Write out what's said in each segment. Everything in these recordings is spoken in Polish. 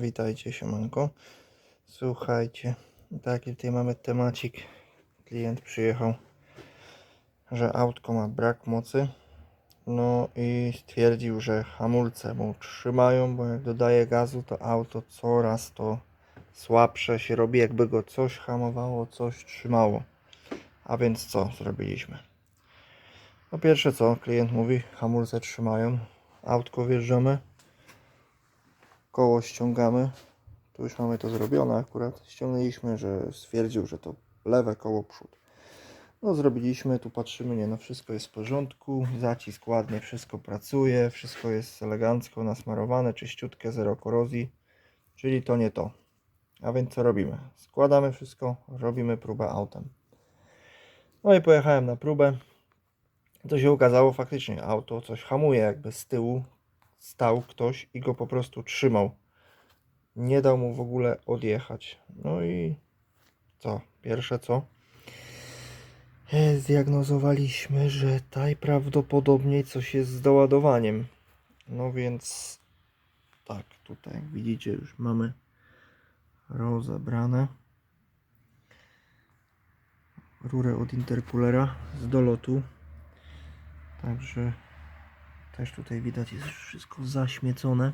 witajcie, siemanko. Słuchajcie, taki tutaj mamy temacik. Klient przyjechał, że autko ma brak mocy. No i stwierdził, że hamulce mu trzymają, bo jak dodaje gazu, to auto coraz to słabsze się robi, jakby go coś hamowało, coś trzymało. A więc co zrobiliśmy? Po pierwsze co, klient mówi, hamulce trzymają, autko wjeżdżamy, koło ściągamy. Tu już mamy to zrobione akurat. Ściągnęliśmy, że stwierdził, że to lewe koło przód. No zrobiliśmy, tu patrzymy, nie no wszystko jest w porządku, zacisk ładnie, wszystko pracuje, wszystko jest elegancko nasmarowane, czyściutkie, zero korozji, czyli to nie to. A więc co robimy? Składamy wszystko, robimy próbę autem. No i pojechałem na próbę. To się okazało faktycznie, auto coś hamuje jakby z tyłu, stał ktoś i go po prostu trzymał. Nie dał mu w ogóle odjechać. No i co? Pierwsze co? E, Zdiagnozowaliśmy, że najprawdopodobniej coś jest z doładowaniem. No więc tak, tutaj jak widzicie już mamy rozebrane rurę od intercoolera z dolotu. Także też tutaj widać jest wszystko zaśmiecone.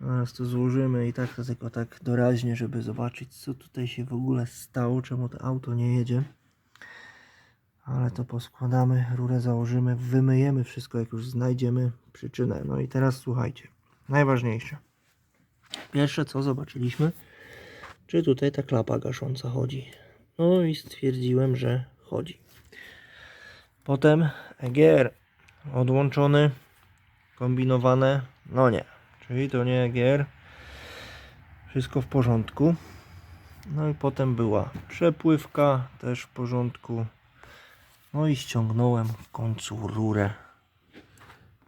Zaraz to złożymy i tak to tylko tak doraźnie, żeby zobaczyć co tutaj się w ogóle stało, czemu to auto nie jedzie. Ale to poskładamy, rurę założymy, wymyjemy wszystko jak już znajdziemy przyczynę. No i teraz słuchajcie, najważniejsze. Pierwsze co zobaczyliśmy, czy tutaj ta klapa gasząca chodzi. No i stwierdziłem, że chodzi. Potem EGR odłączony, kombinowane, no nie, czyli to nie EGR, wszystko w porządku. No i potem była przepływka, też w porządku. No i ściągnąłem w końcu rurę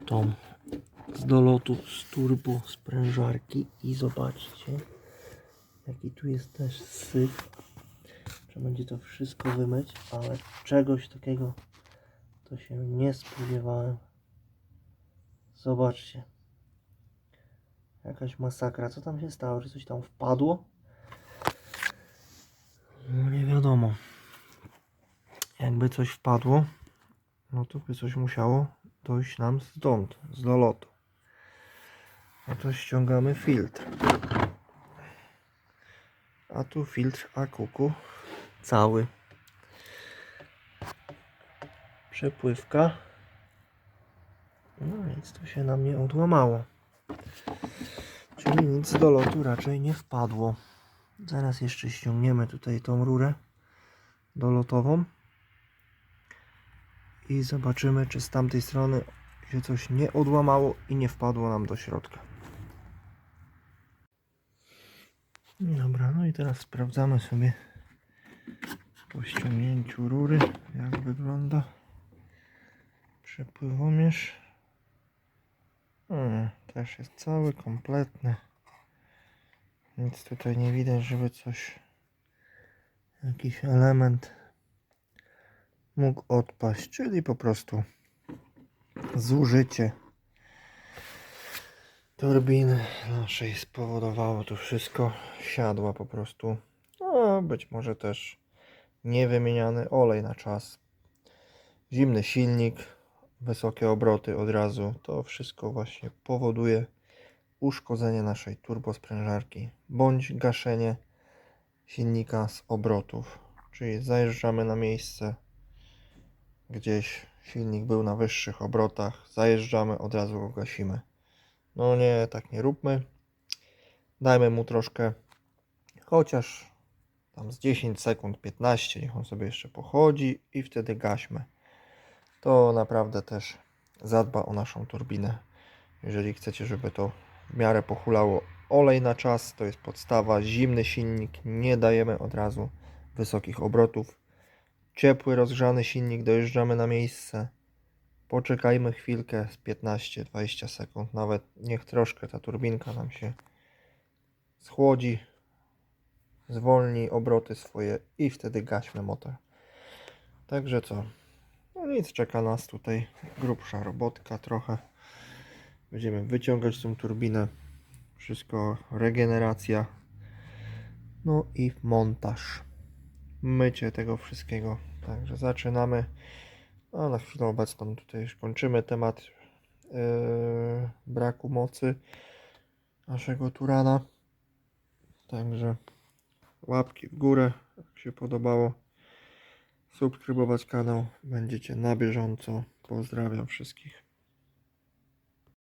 tą z dolotu z turbo sprężarki i zobaczcie jaki tu jest też syf. Trzeba będzie to wszystko wymyć, ale czegoś takiego to się nie spodziewałem. Zobaczcie. Jakaś masakra. Co tam się stało? Czy coś tam wpadło? No nie wiadomo. Jakby coś wpadło, no to by coś musiało dojść nam stąd, z dolotu. No to ściągamy filtr. A tu filtr akuku cały. Przepływka. No nic tu się nam nie odłamało. Czyli nic do lotu raczej nie wpadło. Zaraz jeszcze ściągniemy tutaj tą rurę dolotową i zobaczymy, czy z tamtej strony się coś nie odłamało i nie wpadło nam do środka. Dobra, no i teraz sprawdzamy sobie po ściągnięciu rury, jak wygląda przepływomierz. Hmm, też jest cały, kompletny. Nic tutaj nie widać, żeby coś, jakiś element mógł odpaść, czyli po prostu zużycie turbiny naszej spowodowało to wszystko. Siadła po prostu. No, być może też niewymieniany olej na czas. Zimny silnik, wysokie obroty od razu. To wszystko właśnie powoduje uszkodzenie naszej turbosprężarki bądź gaszenie silnika z obrotów. Czyli zajeżdżamy na miejsce gdzieś silnik był na wyższych obrotach, zajeżdżamy, od razu go gasimy. No nie, tak nie róbmy. Dajmy mu troszkę, chociaż tam z 10 sekund, 15, niech on sobie jeszcze pochodzi i wtedy gaśmy. To naprawdę też zadba o naszą turbinę. Jeżeli chcecie, żeby to w miarę pochulało olej na czas, to jest podstawa. Zimny silnik nie dajemy od razu wysokich obrotów. Ciepły, rozgrzany silnik, dojeżdżamy na miejsce. Poczekajmy chwilkę z 15-20 sekund, nawet niech troszkę ta turbinka nam się schłodzi, zwolni obroty swoje i wtedy gaśmy motor. Także co? No nic, czeka nas tutaj grubsza robotka trochę. Będziemy wyciągać tą turbinę. wszystko regeneracja. No i montaż. Mycie tego wszystkiego. Także zaczynamy. A na chwilę obecną tutaj już kończymy temat yy, braku mocy naszego Turana. Także łapki w górę, jak się podobało. Subskrybować kanał, będziecie na bieżąco. Pozdrawiam wszystkich.